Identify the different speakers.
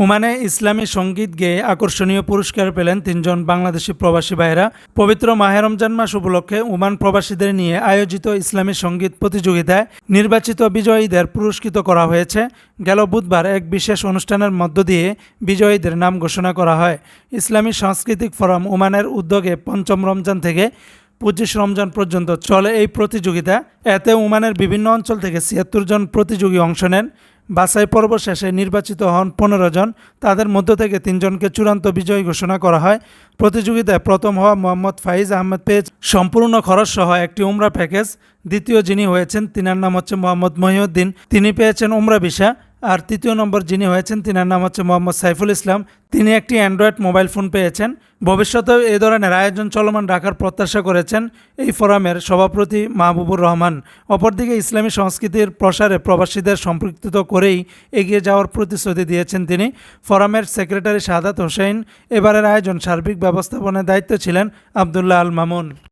Speaker 1: ওমানে ইসলামী সংগীত গেয়ে আকর্ষণীয় পুরস্কার পেলেন তিনজন বাংলাদেশি প্রবাসী ভাইরা পবিত্র মাহে রমজান মাস উপলক্ষে ওমান প্রবাসীদের নিয়ে আয়োজিত ইসলামী সংগীত প্রতিযোগিতায় নির্বাচিত বিজয়ীদের পুরস্কৃত করা হয়েছে। গেল বুধবার এক বিশেষ অনুষ্ঠানের মধ্য দিয়ে বিজয়ীদের নাম ঘোষণা করা হয়। ইসলামী সাংস্কৃতিক ফোরাম ওমানের উদ্যোগে পঞ্চম রমজান থেকে পঁচিশ রমজান পর্যন্ত চলে এই প্রতিযোগিতা। এতে ওমানের বিভিন্ন অঞ্চল থেকে ছিয়াত্তর জন প্রতিযোগী অংশ নেন। বাছাই পর্ব শেষে নির্বাচিত হন পনেরো জন। তাদের মধ্য থেকে তিনজনকে চূড়ান্ত বিজয়ী ঘোষণা করা হয়। প্রতিযোগিতায় প্রথম হওয়া মোহাম্মদ ফাইজ আহমেদ পেজ সম্পূর্ণ খরচ সহ একটি উমরা প্যাকেজ। দ্বিতীয় যিনি হয়েছেন, তিনার নাম হচ্ছে মোহাম্মদ মহিউদ্দিন। তিনি পেয়েছেন উমরা ভিসা। আর তৃতীয় নম্বর যিনি হয়েছেন, তিনার নাম হচ্ছে মোহাম্মদ সাইফুল ইসলাম। তিনি একটি অ্যান্ড্রয়েড মোবাইল ফোন পেয়েছেন। ভবিষ্যতেও এ ধরনের আয়োজন চলমান রাখার প্রত্যাশা করেছেন এই ফোরামের সভাপতি মাহবুবুর রহমান। অপরদিকে ইসলামী সংস্কৃতির প্রসারে প্রবাসীদের সম্পৃক্ত করেই এগিয়ে যাওয়ার প্রতিশ্রুতি দিয়েছেন তিনি। ফোরামের সেক্রেটারি সাদাত হোসেন। এবারের আয়োজন সার্বিক ব্যবস্থাপনার দায়িত্ব ছিলেন আবদুল্লাহ আল মামুন।